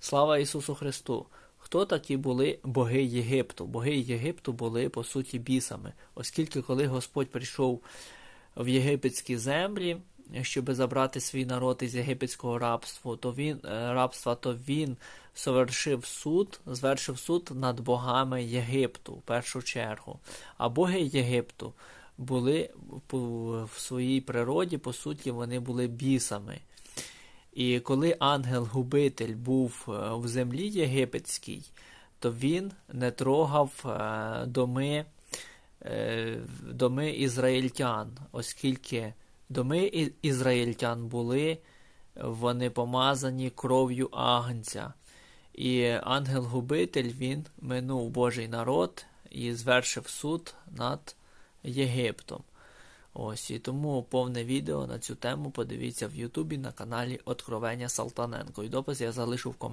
Слава Ісусу Христу! Хто такі були боги Єгипту? Боги Єгипту були по суті бісами, оскільки коли Господь прийшов в єгипетські землі, щоб забрати свій народ із єгипетського рабства, то він е, рабства, то він совершив суд, звершив суд над богами Єгипту в першу чергу. А боги Єгипту були в своїй природі, по суті, вони були бісами. І коли ангел-губитель був е, в землі єгипетській, то він не трогав е, доми, е, доми ізраїльтян, оскільки доми ізраїльтян були вони помазані кров'ю агнця. І ангел-губитель він минув Божий народ і звершив суд над Єгиптом. Ось і тому повне відео на цю тему подивіться в Ютубі на каналі Откровення Салтаненко. І допис я залишу в коментарі.